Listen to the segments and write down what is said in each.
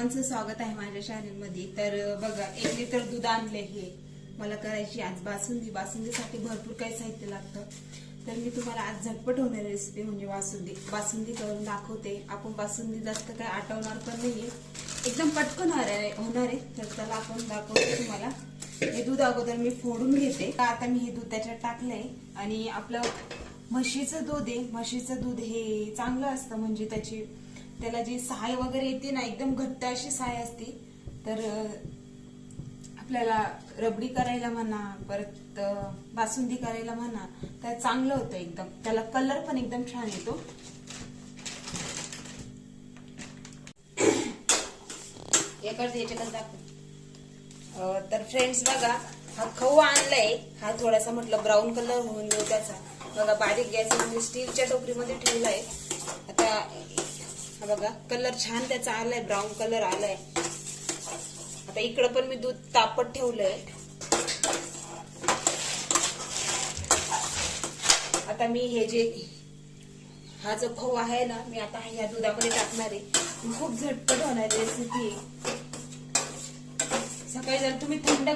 सर्वांचं स्वागत आहे माझ्या चॅनलमध्ये तर बघा एक लिटर दूध आणले हे. मला करायची आज बासुंदी. बासुंदीसाठी भरपूर काही साहित्य लागतं. तर मी तुम्हाला आज झटपट होणारी रेसिपी म्हणजे बासुंदी बासुंदी करून दाखवते. आपण बासुंदी जास्त काय आठवणार पण नाहीये. एकदम पटकन होणार आहे होणार आहे. तर त्याला आपण दाखवतो तुम्हाला. हे दूध अगोदर मी फोडून घेते. आता मी हे दूध त्याच्यात टाकलंय. आणि आपलं म्हशीचं दूध आहे. म्हशीचं दूध हे चांगलं असतं. म्हणजे त्याची त्याला जी सहाय वगैरे येते ना एकदम घट्ट अशी सहाय असते. तर आपल्याला रबडी करायला म्हणा परत बासुंदी करायला म्हणा तर चांगलं होतं एकदम. त्याला कलर पण एकदम छान येतो. याच्याकडे तर फ्रेंड्स बघा हा खऊ आणलाय. हा थोडासा म्हटलं ब्राऊन कलर होऊन देऊ त्याचा. बघा बारीक गॅस स्टीलच्या टोकरीमध्ये ठेवलाय. आता हा बघा कलर छान त्याचा आलाय ब्राऊन कलर आलाय. आता इकडं पण मी दूध तापत ठेवलंय. आता मी हे जे हा जो खो आहे ना मी आता ह्या दुधामध्ये टाकणार आहे. खूप झटपट होणार रेसिपी सकाळी जर तुम्ही थंड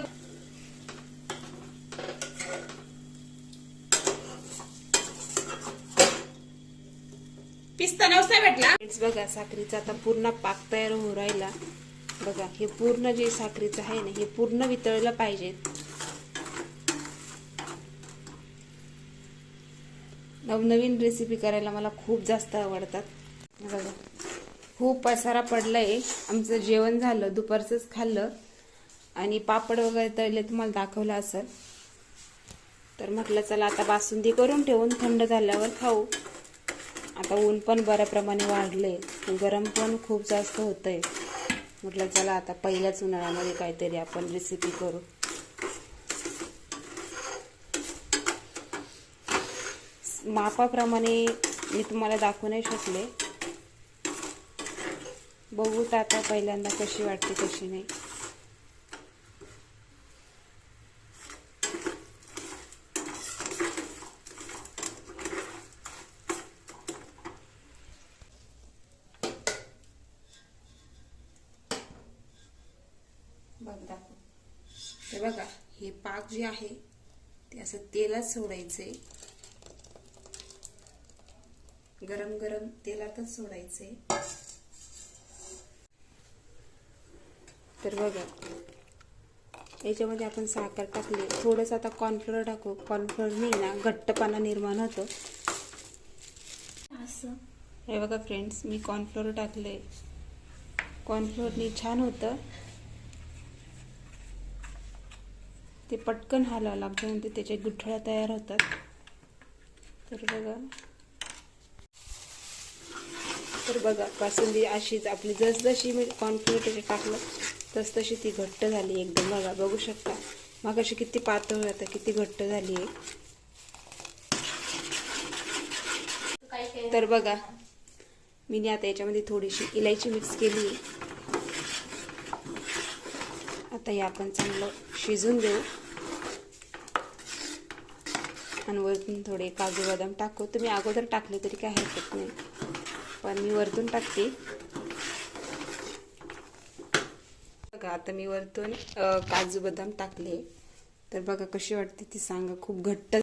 पिस्ता नव्हता भेटला बघा साखरीचा आता पूर्ण पाक तयार होऊ राहिला. बघा हे पूर्ण जे साखरीचं आहे ना हे पूर्ण वितळलं पाहिजे. नवनवीन रेसिपी करायला मला खूप जास्त आवडतात. बघा खूप पसारा पडलाय. आमचं जेवण झालं दुपारचंच खाल्लं. आणि पापड वगैरे तळले तुम्हाला दाखवलं असेल. तर म्हटलं चला आता बासुंदी करून ठेवून थंड झाल्यावर खाऊ. आता ऊन पण बऱ्याप्रमाणे वाढले. गरम पण खूप जास्त होतंय. म्हटलं चला आता पहिल्याच उन्हाळ्यामध्ये काहीतरी आपण रेसिपी करू. मापाप्रमाणे मी तुम्हाला दाखवू नाही शकले. बघू आता पहिल्यांदा कशी वाटते कशी नाही. बघ दाखव. हे बघा हे पाक जे आहे ते असं तेलात सोडायचे गरम गरम तेलातच सोडायचे तर बघा याच्यामध्ये आपण साखर टाकली. थोडस आता कॉर्नफ्लोअर टाकू. कॉर्नफ्लोअरनी ना घट्टपणा निर्माण होतो. असं. हे बघा फ्रेंड्स मी कॉर्नफ्लोअर टाकले कॉर्नफ्लोअरनी छान होतं. ते पटकन हलावं लागतं म्हणजे त्याच्या गुठळ्या तयार होतात. तर बघा. तर बघा बासुंदी अशीच आपली जसजशी मी कॉर्नफ्लोअर त्याच्यात टाकलं तसतशी ती घट्ट झाली एकदम. बघा बघू शकता. मग अशी किती पातळ आता किती घट्ट झाली आहे. तर बघा मी आता याच्यामध्ये थोडीशी इलायची मिक्स केली आता हे आपण चांगलं शिजून देऊ. आणि वरतून थोडे काजू बदाम टाकू. तुम्ही अगोदर टाकले तरी काय हरकत नाही. पण मी वरतून टाकते. बघा आता मी वरतून काजू बदाम टाकले. तर बघा कशी वाटते ती सांगा. खूप घट्ट